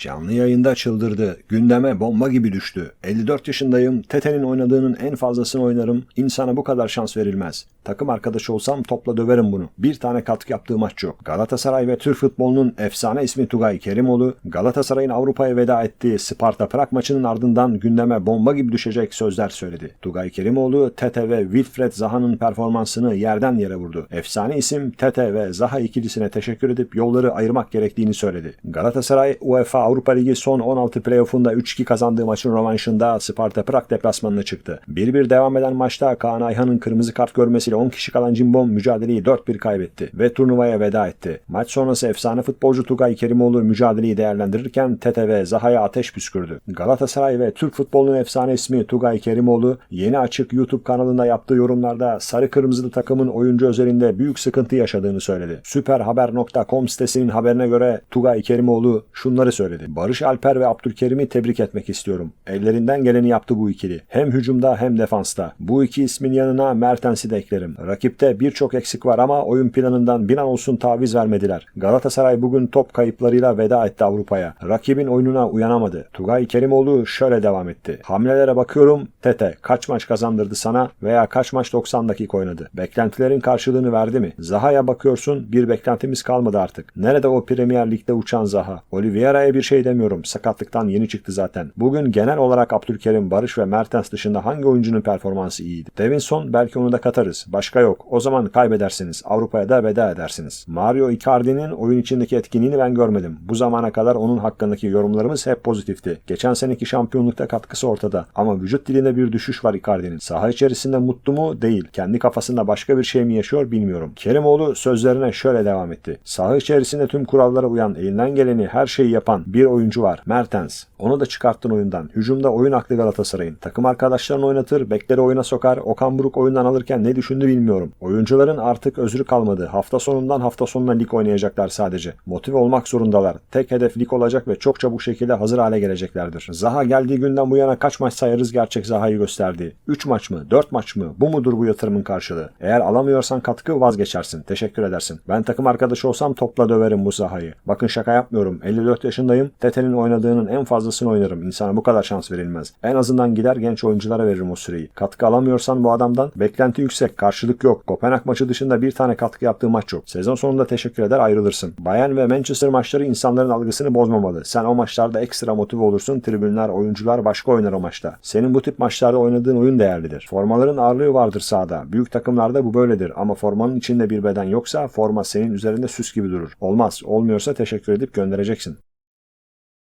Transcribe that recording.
Canlı yayında çıldırdı. Gündeme bomba gibi düştü. 54 yaşındayım. Tete'nin oynadığının en fazlasını oynarım. İnsana bu kadar şans verilmez. Takım arkadaşı olsam topla döverim bunu. Bir tane katkı yaptığı maç yok. Galatasaray ve Türk futbolunun efsane ismi Tugay Kerimoğlu, Galatasaray'ın Avrupa'ya veda ettiği Sparta Prag maçının ardından gündeme bomba gibi düşecek sözler söyledi. Tugay Kerimoğlu, Tete ve Wilfred Zaha'nın performansını yerden yere vurdu. Efsane isim Tete ve Zaha ikilisine teşekkür edip yolları ayırmak gerektiğini söyledi. Galatasaray UEFA Avrupa Ligi son 16 playoff'unda 3-2 kazandığı maçın rövanşında Sparta Prag deplasmanına çıktı. 1-1 devam eden maçta Kaan Ayhan'ın kırmızı kart görmesiyle 10 kişi kalan Cimbom mücadeleyi 4-1 kaybetti ve turnuvaya veda etti. Maç sonrası efsane futbolcu Tugay Kerimoğlu mücadeleyi değerlendirirken Tete ve Zaha'ya ateş püskürdü. Galatasaray ve Türk futbolunun efsane ismi Tugay Kerimoğlu yeni açık YouTube kanalında yaptığı yorumlarda sarı kırmızılı takımın oyuncu özelinde büyük sıkıntı yaşadığını söyledi. Süperhaber.com sitesinin haberine göre Tugay Kerimoğlu şunları söyledi. Barış Alper ve Abdülkerim'i tebrik etmek istiyorum. Ellerinden geleni yaptı bu ikili. Hem hücumda hem defansta. Bu iki ismin yanına Mertens'i de eklerim. Rakipte birçok eksik var ama oyun planından bir an olsun taviz vermediler. Galatasaray bugün top kayıplarıyla veda etti Avrupa'ya. Rakibin oyununa uyanamadı. Tugay Kerimoğlu şöyle devam etti. Hamlelere bakıyorum. Tete kaç maç kazandırdı sana veya kaç maç 90 dakika oynadı. Beklentilerin karşılığını verdi mi? Zaha'ya bakıyorsun bir beklentimiz kalmadı artık. Nerede o Premier Lig'de uçan Zaha? Oliveira'ya bir şey demiyorum. Sakatlıktan yeni çıktı zaten. Bugün genel olarak Abdülkerim, Barış ve Mertens dışında hangi oyuncunun performansı iyiydi? Davinson belki onu da katarız. Başka yok. O zaman kaybedersiniz. Avrupa'ya da veda edersiniz. Mario Icardi'nin oyun içindeki etkinliğini ben görmedim. Bu zamana kadar onun hakkındaki yorumlarımız hep pozitifti. Geçen seneki şampiyonlukta katkısı ortada. Ama vücut dilinde bir düşüş var Icardi'nin. Saha içerisinde mutlu mu? Değil. Kendi kafasında başka bir şey mi yaşıyor bilmiyorum. Kerimoğlu sözlerine şöyle devam etti. Saha içerisinde tüm kurallara uyan, elinden geleni her şeyi yapan bir oyuncu var. Mertens. Onu da çıkarttın oyundan. Hücumda oyun aklı Galatasaray'ın. Takım arkadaşlarını oynatır, bekleri oyuna sokar. Okan Buruk oyundan alırken ne düşündü bilmiyorum. Oyuncuların artık özrü kalmadı. Hafta sonundan hafta sonuna lig oynayacaklar sadece. Motive olmak zorundalar. Tek hedef lig olacak ve çok çabuk şekilde hazır hale geleceklerdir. Zaha geldiği günden bu yana kaç maç sayarız gerçek Zaha'yı gösterdi. 3 maç mı? 4 maç mı? Bu mudur bu yatırımın karşılığı? Eğer alamıyorsan katkı vazgeçersin. Teşekkür edersin. Ben takım arkadaşı olsam topla döverim bu Zaha'yı. Bakın şaka yapmıyorum. 54 yaşındayım. Tete'nin oynadığının en fazlasını oynarım. İnsana bu kadar şans verilmez. En azından gider genç oyunculara veririm o süreyi. Katkı alamıyorsan bu adamdan beklenti yüksek. Karşılık yok. Kopenhag maçı dışında bir tane katkı yaptığı maç yok. Sezon sonunda teşekkür eder ayrılırsın. Bayern ve Manchester maçları insanların algısını bozmamalı. Sen o maçlarda ekstra motive olursun. Tribünler, oyuncular başka oynar o maçta. Senin bu tip maçlarda oynadığın oyun değerlidir. Formaların ağırlığı vardır sahada. Büyük takımlarda bu böyledir ama formanın içinde bir beden yoksa forma senin üzerinde süs gibi durur. Olmaz. Olmuyorsa teşekkür edip göndereceksin.